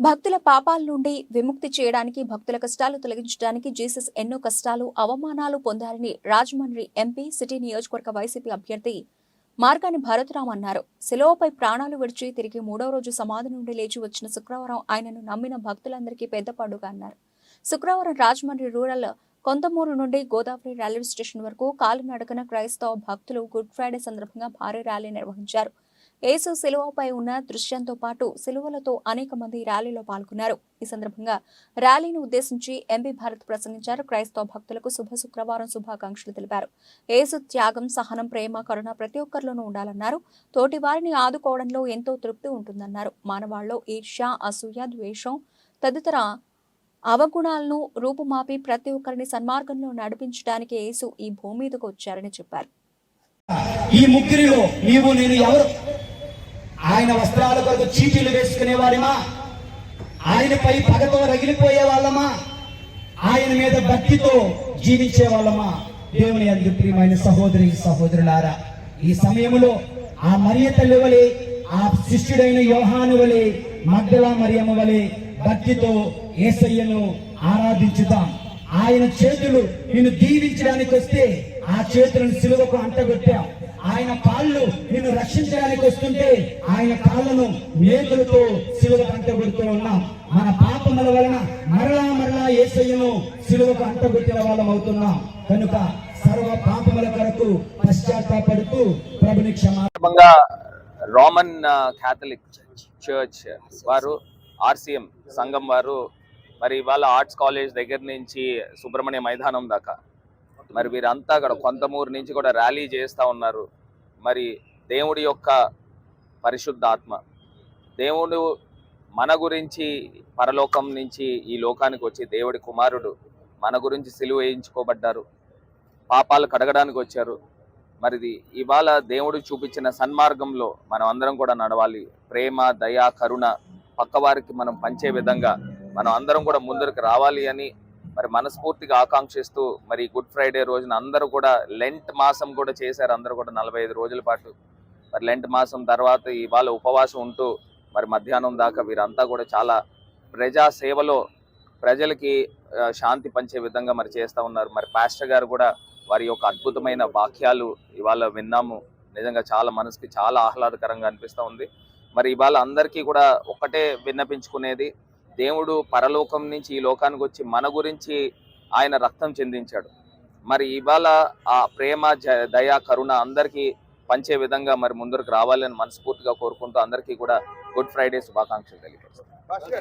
భక్తుల పాపాల నుండి విముక్తి చేయడానికి భక్తుల కష్టాలు తొలగించడానికి జీసస్ ఎన్నో కష్టాలు అవమానాలు పొందారని రాజమండ్రి ఎంపీ సిటీ నియోజకవర్గ వైసీపీ అభ్యర్థి మార్గాని భారతరామ్ అన్నారు. శిలువపై ప్రాణాలు విడిచి తిరిగి మూడో రోజు సమాధి నుండి లేచి వచ్చిన శుక్రవారం ఆయనను నమ్మిన భక్తులందరికీ పెద్ద పండుగ అన్నారు. శుక్రవారం రాజమండ్రి రూరల్ కొంతమూరు నుండి గోదావరి రైల్వే స్టేషన్ వరకు కాలినడకన క్రైస్తవ భక్తులు గుడ్ ఫ్రైడే సందర్భంగా భారీ ర్యాలీ నిర్వహించారు. యేసు శిలువపై ఉన్న దృశ్యంతో పాటు శిలువలతో అనేక మంది ర్యాలీలో పాల్గొన్నారు. ఈ సందర్భంగా ర్యాలీని ఉద్దేశించి ఎంపీ భారత్ ప్రసంగించారు. క్రైస్తవ భక్తులకు శుభ శుక్రవారం శుభాకాంక్షలు తెలిపారు. యేసు త్యాగం సహనం ప్రేమ కరుణ ప్రతి ఒక్కరిలోనూ ఉండాలన్నారు. తోటి వారిని ఆదుకోవడంలో ఎంతో తృప్తి ఉంటుందన్నారు. మానవాళ్ళలో ఈర్ష్య అసూయ ద్వేషం తదితర అవగుణాలను రూపుమాపి ప్రతి ఒక్కరిని సన్మార్గంలో నడిపించడానికి యేసు ఈ భూమి మీదకు వచ్చారని చెప్పారు. ఈ ముగ్గురిలో నీవు నేను ఎవరు? ఆయన వస్త్రాల కొరకు చీటీలు వేసుకునే వారిమా ఆయనపై పగతో రగిలిపోయే వాళ్ళమా ఆయన మీద భక్తితో జీవించే వాళ్ళమా దేవుని అందు ప్రియమైన సహోదరి సహోదరులారా ఈ సమయంలో ఆ మరియ తల్లి వలె ఆ శిష్యుడైన యోహాను వలె మగ్దలా మరియమ్మ వలె భక్తితో ఏసయ్యను ఆరాధించుదాం. ఆయన చేతులు నిన్ను దీవించడానికి వస్తే ఆ చేతులను సిలువకు అంటగొట్టాం. ఆయన కాళ్ళు నిన్ను రక్షించడానికి వస్తుంటే ఆయన కాళ్ళను మేకులతో శిలువకు అంటగొడుతూ ఉన్నాం. మన పాపముల వలన మరలా మరలా ఏసయ్యను శిలువకు అంటగొట్టిన వాళ్ళం అవుతున్నాం. కనుక సర్వ పాపముల కొరకు పశ్చాత్తాపడుతూ ప్రభుని క్షమా రోమన్ క్యాథలిక్ చర్చ్ వారు ఆర్సీఎం సంఘం వారు మరి వాళ్ళ ఆర్ట్స్ కాలేజ్ దగ్గర నుంచి సుబ్రహ్మణ్య మైదానం దాకా మరి వీరంతా అక్కడ కొంతమూరు నుంచి కూడా ర్యాలీ చేస్తూ ఉన్నారు. మరి దేవుడి యొక్క పరిశుద్ధ ఆత్మ దేవుడు మన గురించి పరలోకం నుంచి ఈ లోకానికి వచ్చి దేవుడి కుమారుడు మన గురించి సిలువ వేయించుకోబడ్డారు. పాపాలు కడగడానికి వచ్చారు. మరిది ఇవాళ దేవుడు చూపించిన సన్మార్గంలో మనం అందరం కూడా నడవాలి. ప్రేమ దయ కరుణ పక్కవారికి మనం పంచే విధంగా మనం అందరం కూడా ముందరికి రావాలి అని మరి మనస్ఫూర్తిగా ఆకాంక్షిస్తూ మరి గుడ్ ఫ్రైడే రోజున అందరూ కూడా లెంట్ మాసం కూడా చేశారు. అందరూ కూడా నలభై ఐదు రోజుల పాటు మరి లెంట్ మాసం తర్వాత ఇవాళ ఉపవాసం ఉంటూ మరి మధ్యాహ్నం దాకా వీరంతా కూడా చాలా ప్రజా సేవలో ప్రజలకి శాంతి పంచే విధంగా మరి చేస్తూ ఉన్నారు. మరి పాస్టర్ గారు కూడా వారి యొక్క అద్భుతమైన వాక్యాలు ఇవాళ విన్నాము. నిజంగా చాలా మనసుకి చాలా ఆహ్లాదకరంగా అనిపిస్తూ ఉంది. మరి ఇవాళ అందరికీ కూడా ఒకటే విన్నపించుకునేది దేవుడు పరలోకం నుంచి ఈ లోకానికి వచ్చి మన గురించి ఆయన రక్తం చెందించాడు. మరి ఇవాళ ఆ ప్రేమ దయా దయ కరుణ అందరికీ పంచే విధంగా మరి ముందరకు రావాలని మనస్ఫూర్తిగా కోరుకుంటూ అందరికీ కూడా గుడ్ ఫ్రైడే శుభాకాంక్షలు తెలియపరుస్తాను